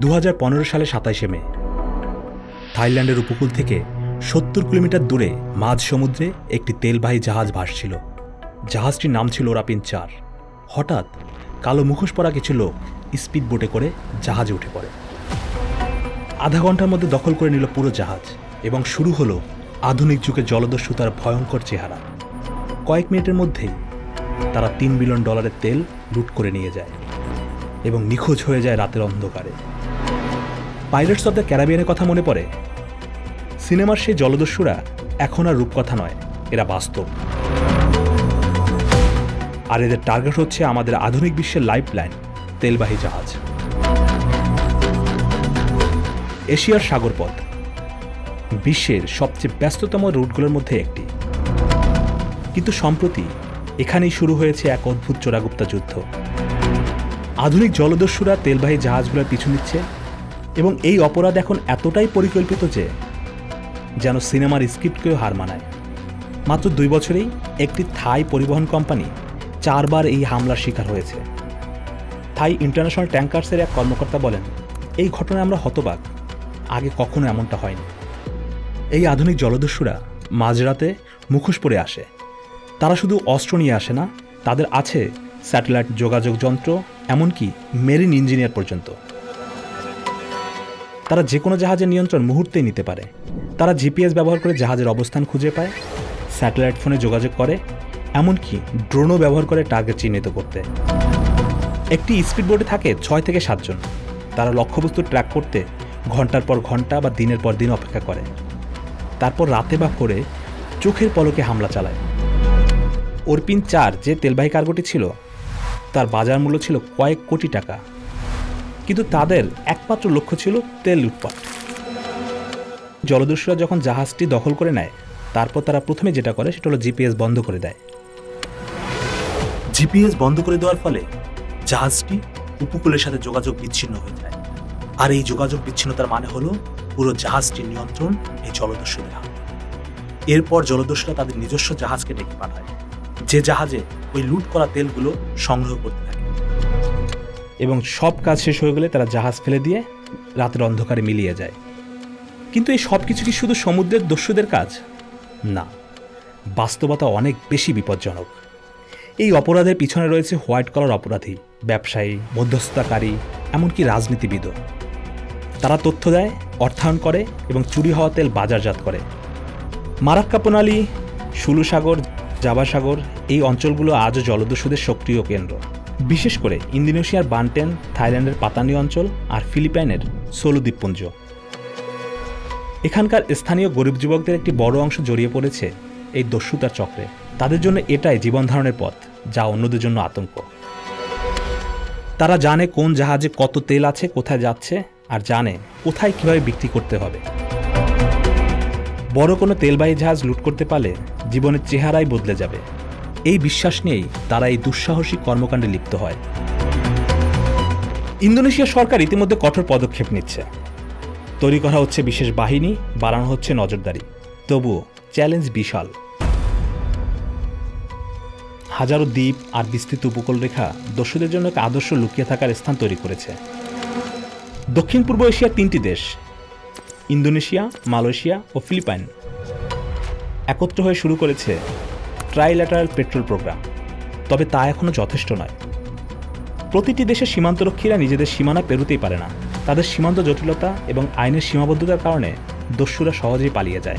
দু হাজার পনেরো সালে সাতাইশে মে। থাইল্যান্ডের উপকূল থেকে সত্তর কিলোমিটার দূরে মাঝ সমুদ্রে একটি তেলবাহী জাহাজ ভাসছিল। জাহাজটির নাম ছিল ওরাপিন চার। হঠাৎ কালো মুখোশ পরা কিছু লোক স্পিড বোটে করে জাহাজে উঠে পড়ে। আধা ঘণ্টার মধ্যে দখল করে নিল পুরো জাহাজ এবং শুরু হলো আধুনিক যুগের জলদস্যুতার ভয়ঙ্কর চেহারা। কয়েক মিনিটের মধ্যেই তারা তিন বিলিয়ন ডলারের তেল লুট করে নিয়ে যায় এবং নিখোঁজ হয়ে যায় রাতের অন্ধকারে। পাইরেটস অব দ্য ক্যারাবিয়ানের কথা মনে পড়ে? সিনেমার সেই জলদস্যুরা এখন আর রূপকথা নয়, এরা বাস্তব। আর এদের টার্গেট হচ্ছে আমাদের আধুনিক বিশ্বের লাইফ লাইন তেলবাহী জাহাজ। এশিয়ার সাগরপথ, বিশ্বের সবচেয়ে ব্যস্ততম রুটগুলোর মধ্যে একটি। কিন্তু সম্প্রতি এখানেই শুরু হয়েছে এক অদ্ভুত চোরাগুপ্তা যুদ্ধ। আধুনিক জলদস্যুরা তেলবাহী জাহাজগুলোর পিছু নিচ্ছে এবং এই অপরাধ এখন এতটাই পরিকল্পিত যে যেন সিনেমার স্ক্রিপ্টকেও হার মানায়। মাত্র দুই বছরেই একটি থাই পরিবহন কোম্পানি চারবার এই হামলার শিকার হয়েছে। থাই ইন্টারন্যাশনাল ট্যাঙ্কার্সের এক কর্মকর্তা বলেন, এই ঘটনায় আমরা হতবাক। আগে কখনো এমনটা হয়নি। এই আধুনিক জলদস্যুরা মাঝরাতে মুখোশ পরে আসে। তারা শুধু অস্ত্র নিয়ে আসে না, তাদের আছে স্যাটেলাইট যোগাযোগ যন্ত্র, এমনকি মেরিন ইঞ্জিনিয়ার পর্যন্ত। তারা যে কোনো জাহাজের নিয়ন্ত্রণ মুহূর্তেই নিতে পারে। তারা জিপিএস ব্যবহার করে জাহাজের অবস্থান খুঁজে পায়, স্যাটেলাইট ফোনে যোগাযোগ করে, এমনকি ড্রোনও ব্যবহার করে টার্গেট চিহ্নিত করতে। একটি স্পিড বোটে থাকে ছয় থেকে সাতজন তারা লক্ষ্যবস্তু ট্র্যাক করতে ঘণ্টার পর ঘণ্টা বা দিনের পর দিন অপেক্ষা করে। তারপর রাতে বা করে চোখের পলকে হামলা চালায়। অর্পিন চার যে তেলবাহী কার্গোটি ছিল, তার বাজার মূল্য ছিল কয়েক কোটি টাকা। কিন্তু তাদের একমাত্র লক্ষ্য ছিল তেল লুটপাট জলদস্যুরা যখন জাহাজটি দখল করে নেয়, তারপর তারা প্রথমে যেটা করে সেটা হলো জিপিএস বন্ধ করে দেয়। জিপিএস বন্ধ করে দেওয়ার ফলে জাহাজটি উপকূলের সাথে যোগাযোগ বিচ্ছিন্ন হয়ে যায়। আর এই যোগাযোগ বিচ্ছিন্নতার মানে হলো পুরো জাহাজটির নিয়ন্ত্রণ এই জলদস্যুদের হাতে। এরপর জলদস্যুরা তাদের নিজস্ব জাহাজকে ডেকে পাঠায়, যে জাহাজে ওই লুট করা তেলগুলো সংগ্রহ করতে থাকে। এবং সব কাজ শেষ হয়ে গেলে তারা জাহাজ ফেলে দিয়ে রাতের অন্ধকারে মিলিয়ে যায়। কিন্তু এই সব কিছু কি শুধু সমুদ্রের দস্যুদের কাজ? না। বাস্তবতা অনেক বেশি বিপজ্জনক। এই অপরাধের পিছনে রয়েছে হোয়াইট কলার অপরাধী, ব্যবসায়ী, মধ্যস্থতাকারী, এমনকি রাজনীতিবিদও তারা তথ্য দেয়, অর্থায়ন করে এবং চুরি হওয়া তেল বাজারজাত করে। মারাক্কা প্রণালী সুলু সাগর, জাবা এই অঞ্চলগুলো আজও জলদস্যুদের সক্রিয় কেন্দ্র। বিশেষ করে ইন্দোনেশিয়ার বান্টেন, থাইল্যান্ডের পাতানি অঞ্চল আর ফিলিপাইনের সোলু দ্বীপপুঞ্জ এখানকার স্থানীয় গরিব যুবকদের একটি বড় অংশ জড়িয়ে পড়েছে এই দস্যুতার চক্রে। তাদের জন্য এটাই জীবন ধারণের পথ, যা অন্যদের জন্য আতঙ্ক। তারা জানে কোন জাহাজে কত তেল আছে, কোথায় যাচ্ছে, আর জানে কোথায় কীভাবে বিক্রি করতে হবে। বড় কোনো তেলবাহী জাহাজ লুট করতে পারলে জীবনের চেহারাই বদলে যাবে। এই বিশ্বাস নিয়েই তারা এই দুঃসাহসিক কর্মকাণ্ডে লিপ্ত হয়। ইন্দোনেশিয়া সরকার ইতিমধ্যে কঠোর পদক্ষেপ নিচ্ছে। তৈরি করা হচ্ছে বিশেষ বাহিনী, বাড়ানো হচ্ছে নজরদারি। তবুও চ্যালেঞ্জ বিশাল। হাজারো দ্বীপ আর বিস্তৃত উপকূল রেখা দস্যুদের জন্য এক আদর্শ লুকিয়ে থাকার স্থান তৈরি করেছে। দক্ষিণ পূর্ব এশিয়ার তিনটি দেশ, ইন্দোনেশিয়া, মালয়েশিয়া ও ফিলিপাইন, একত্র হয়ে শুরু করেছে ট্রাইল্যাটারাল পেট্রোল প্রোগ্রাম তবে তা এখনও যথেষ্ট নয়। প্রতিটি দেশের সীমান্তরক্ষীরা নিজেদের সীমানা পেরোতেই পারে না। তাদের সীমান্ত জটিলতা এবং আইনের সীমাবদ্ধতার কারণে দস্যুরা সহজেই পালিয়ে যায়।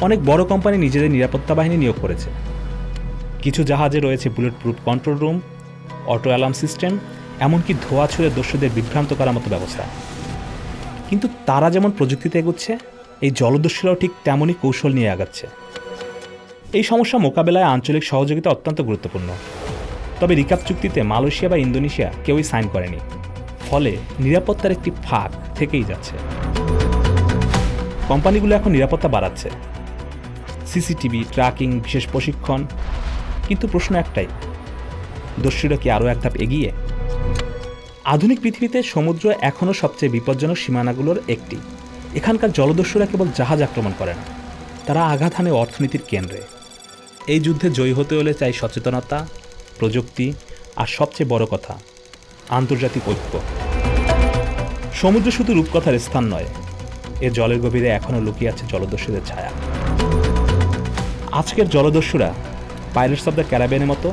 অনেক বড় কোম্পানি নিজেদের নিরাপত্তা বাহিনী নিয়োগ করেছে। কিছু জাহাজে রয়েছে bullet proof control room auto alarm system এমনকি ধোয়া ছুঁড়ে দস্যুদের বিভ্রান্ত করার মতো ব্যবস্থা। কিন্তু তারা যেমন প্রযুক্তিতে এগোচ্ছে, এই জলদস্যুরাও ঠিক তেমনই কৌশল নিয়ে আগাচ্ছে। এই সমস্যা মোকাবেলায় আঞ্চলিক সহযোগিতা অত্যন্ত গুরুত্বপূর্ণ। তবে রিকাপ চুক্তিতে মালয়েশিয়া বা ইন্দোনেশিয়া কেউই সাইন করেনি। ফলে নিরাপত্তার একটি ফাঁক থেকেই যাচ্ছে। কোম্পানিগুলো এখন নিরাপত্তা বাড়াচ্ছে। সিসিটিভি, ট্র্যাকিং, বিশেষ প্রশিক্ষণ। কিন্তু প্রশ্ন একটাই দস্যুরা কি আরও এক ধাপ এগিয়ে? আধুনিক পৃথিবীতে সমুদ্র এখনও সবচেয়ে বিপজ্জনক সীমানাগুলোর একটি। এখানকার জলদস্যুরা কেবল জাহাজ আক্রমণ করে না, তারা আঘাত হানে অর্থনীতির কেন্দ্রে। এই যুদ্ধে জয়ী হতে হলে চাই সচেতনতা, প্রযুক্তি আর সবচেয়ে বড় কথা, আন্তর্জাতিক ঐক্য। সমুদ্র শুধু রূপকথার স্থান নয়, এ জলের গভীরে এখনও লুকিয়ে আছে জলদস্যুদের ছায়া। আজকের জলদস্যুরা পাইলটস অব দ্য ক্যারাবিয়ানের মতো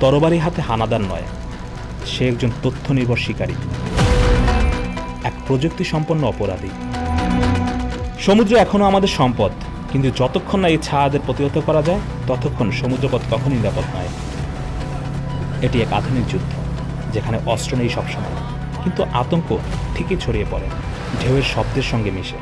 তরবারি হাতে হানাদার নয়, সে একজন তথ্য নির্ভর শিকারী, এক প্রযুক্তি সম্পন্ন অপরাধী। সমুদ্র এখনও আমাদের সম্পদ কিন্তু যতক্ষণ না এই ছায়াদের প্রতিহত করা যায়, ততক্ষণ সমুদ্রপথ কখনই নিরাপদ নয়। এটি এক আধুনিক যুদ্ধ, যেখানে অস্ত্র নেই সবসময়, কিন্তু আতঙ্ক ঠিকই ছড়িয়ে পড়ে, ঢেউয়ের শব্দের সঙ্গে মিশে।